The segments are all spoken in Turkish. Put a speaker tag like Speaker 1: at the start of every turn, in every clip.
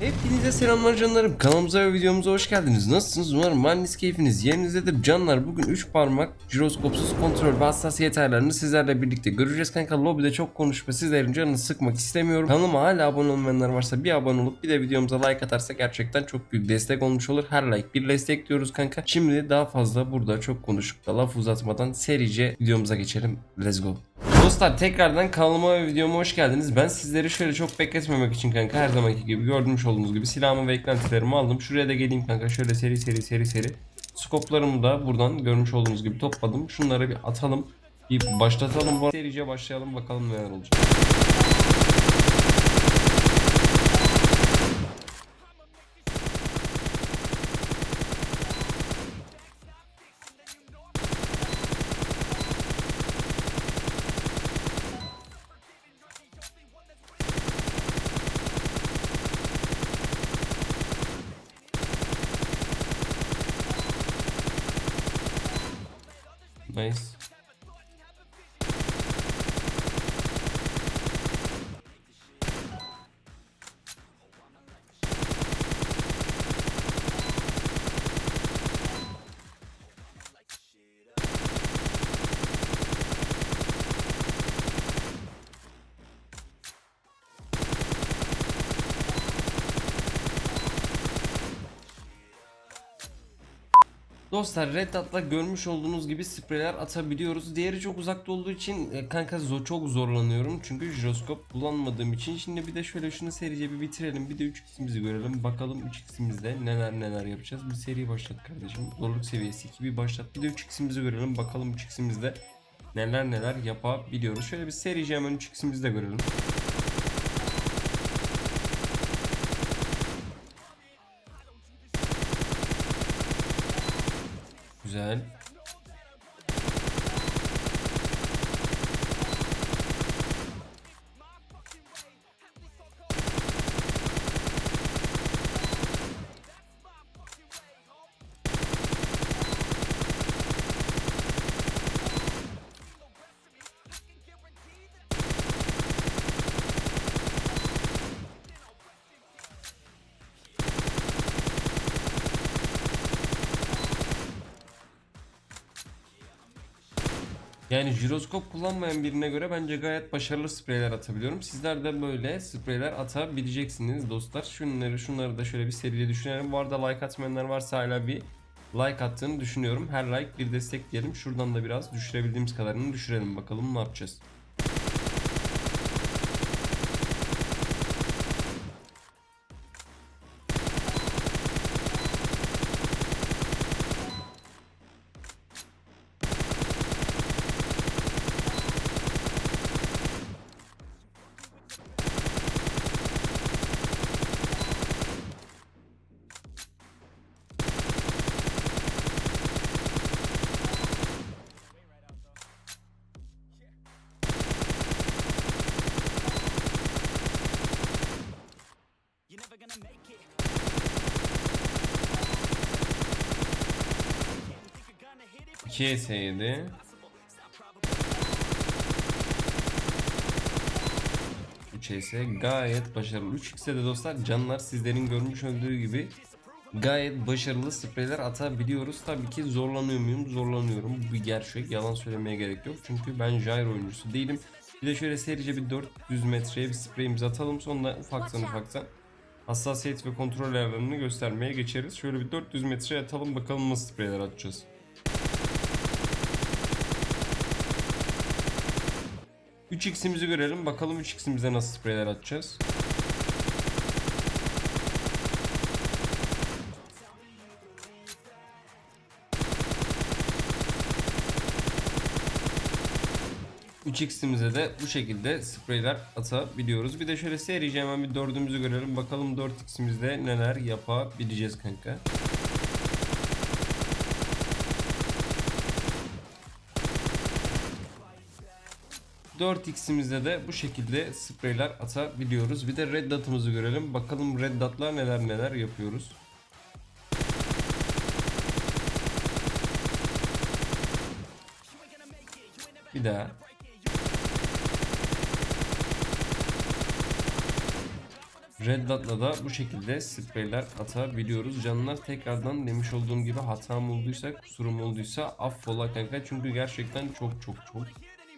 Speaker 1: Hepinize selamlar canlarım. Kanalımıza ve videomuza hoş geldiniz. Nasılsınız? Umarım mühendis keyfiniz yerinizdedir. Canlar bugün 3 parmak jiroskopsuz kontrol ve hassasiyet ayarlarını sizlerle birlikte göreceğiz. Kanka lobide çok konuşma sizlerin canını sıkmak istemiyorum. Kanalıma hala abone olmayanlar varsa bir abone olup bir de videomuza like atarsa gerçekten çok büyük destek olmuş olur. Her like bir destek diyoruz kanka. Şimdi daha fazla burada çok konuşup da laf uzatmadan serice videomuza geçelim. Let's go. Dostlar tekrardan kanalıma ve videoma hoş geldiniz. Ben sizleri şöyle çok bekletmemek için kanka her zamanki gibi gördüğünüz olduğunuz gibi silahımı ve eklentilerimi aldım. Şuraya da geleyim kanka şöyle seri seri seri seri. Skoplarımı da buradan görmüş olduğunuz gibi topladım. Şunları bir atalım. Bir başlatalım. Serice başlayalım bakalım neler olacak. Nice. Dostlar Red Dot'la görmüş olduğunuz gibi spreyler atabiliyoruz. Diğeri çok uzakta olduğu için e, kanka zo- çok zorlanıyorum. Çünkü jiroskop kullanmadığım için. Şimdi bir de şöyle şunu serice bir bitirelim. Bir de 3x'imizi görelim. Bakalım 3x'imizde neler neler yapacağız. Bir seri başlat kardeşim. Zorluk seviyesi 2 bir başlat. Bir de 3x'imizi görelim. Bakalım 3x'imizde neler neler yapabiliyoruz. Şöyle bir serice hemen 3x'imizi de görelim. Güzel. Yani jiroskop kullanmayan birine göre bence gayet başarılı spreyler atabiliyorum. Sizler de böyle spreyler atabileceksiniz dostlar. Şunları şunları da şöyle bir seriye düşünelim. Bu arada like atmayanlar varsa hala bir like attığını düşünüyorum. Her like bir destek diyelim. Şuradan da biraz düşürebildiğimiz kadarını düşürelim. Bakalım ne yapacağız. İki ES7 3 ES gayet başarılı 3x'e de dostlar canlar sizlerin görmüş olduğu gibi gayet başarılı spreyler atabiliyoruz. Tabii ki zorlanıyor muyum? Zorlanıyorum. Bu bir gerçek. Yalan söylemeye gerek yok. Çünkü ben gyro oyuncusu değilim. Bir de şöyle serice bir 400 metreye bir spreyimizi atalım. Sonra ufaktan ufaktan hassasiyet ve kontrol ayarlarını göstermeye geçeriz. Şöyle bir 400 metreye atalım bakalım nasıl spreyler atacağız. Üç x'imizi görelim. Bakalım 3x'imize nasıl spreyler atacağız. X'imize de bu şekilde spreyler atabiliyoruz. Bir de şöyle serice hemen bir dördümüzü görelim. Bakalım 4x'imizde neler yapabileceğiz kanka. Dört x'imizde de bu şekilde spreyler atabiliyoruz. Bir de red dot'ımızı görelim. Bakalım red dot'lar neler neler yapıyoruz. Bir daha. Red Dot'la da bu şekilde spreyler atabiliyoruz. Canlar tekrardan demiş olduğum gibi hatam olduysa, kusurum olduysa affola kanka. Çünkü gerçekten çok çok çok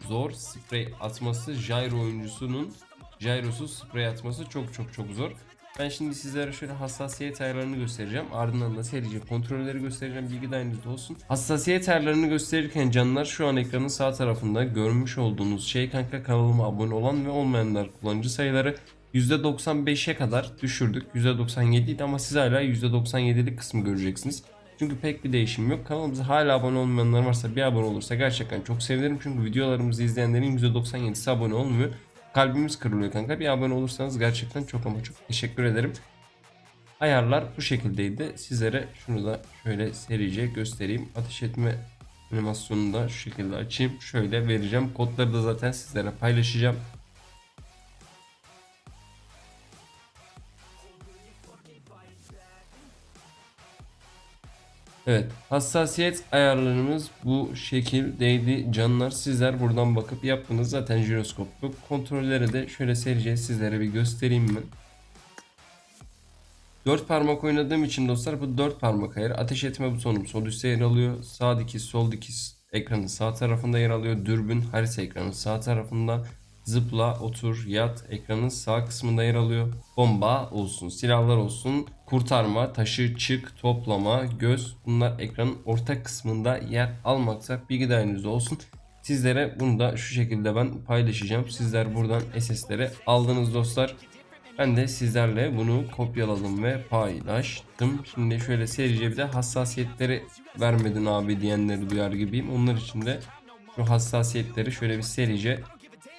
Speaker 1: zor sprey atması. Gyro oyuncusunun gyrosuz sprey atması çok çok çok zor. Ben şimdi sizlere şöyle hassasiyet ayarlarını göstereceğim. Ardından da serice kontrolleri göstereceğim. Bilgi dahilinizde olsun. Hassasiyet ayarlarını gösterirken canlar şu an ekranın sağ tarafında görmüş olduğunuz şey kanka kanalıma abone olan ve olmayanlar kullanıcı sayıları %95'e kadar düşürdük. %97 idi ama siz hala %97'lik kısmı göreceksiniz. Çünkü pek bir değişim yok. Kanalımıza hala abone olmayanlar varsa bir abone olursa gerçekten çok sevinirim. Çünkü videolarımızı izleyenlerin %97'si abone olmuyor. Kalbimiz kırılıyor kanka. Bir abone olursanız gerçekten çok ama çok teşekkür ederim. Ayarlar bu şekildeydi. Sizlere şunu da şöyle serice göstereyim. Ateş etme animasyonunu da şu şekilde açayım. Şöyle vereceğim. Kodları da zaten sizlere paylaşacağım. Evet hassasiyet ayarlarımız bu şekildeydi canlar. Sizler buradan bakıp yaptınız. Zaten jiroskoplu. Kontrolleri de şöyle serice sizlere bir göstereyim mi? 4 parmak oynadığım için dostlar bu 4 parmak ayarı. Ateş etme butonum sol üstte yer alıyor. Sağ dikiz sol dikiz ekranın sağ tarafında yer alıyor. Dürbün harita ekranın sağ tarafında zıpla otur yat. Ekranın sağ kısmında yer alıyor. Bomba olsun silahlar olsun. Kurtarma taşı çık toplama göz. Bunlar ekranın orta kısmında yer almakta bilgi dahilinizde olsun. Sizlere bunu da şu şekilde ben paylaşacağım. Sizler buradan SS'leri aldınız dostlar. Ben de sizlerle bunu kopyaladım ve paylaştım. Şimdi şöyle serice bir de hassasiyetleri vermedin abi diyenleri duyar gibiyim. Onlar için de şu hassasiyetleri şöyle bir serice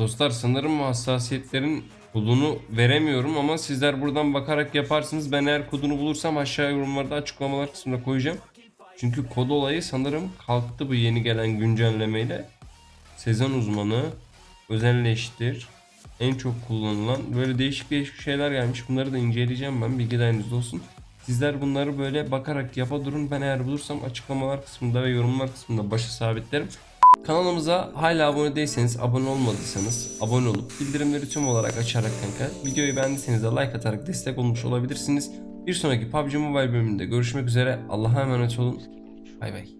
Speaker 1: Dostlar sanırım hassasiyetlerin kodunu veremiyorum ama sizler buradan bakarak yaparsınız. Ben eğer kodunu bulursam aşağı yorumlarda açıklamalar kısmına koyacağım. Çünkü kod olayı sanırım kalktı bu yeni gelen güncellemeyle. Sezon uzmanı, özelleştir, en çok kullanılan böyle değişik değişik şeyler gelmiş. Bunları da inceleyeceğim ben bilgi olsun. Sizler bunları böyle bakarak yapa durun. Ben eğer bulursam açıklamalar kısmında ve yorumlar kısmında başı sabitlerim. Kanalımıza hala abone değilseniz, abone olmadıysanız abone olup bildirimleri tüm olarak açarak kanka videoyu beğendiyseniz de like atarak destek olmuş olabilirsiniz. Bir sonraki PUBG Mobile bölümünde görüşmek üzere. Allah'a emanet olun. Bay bay.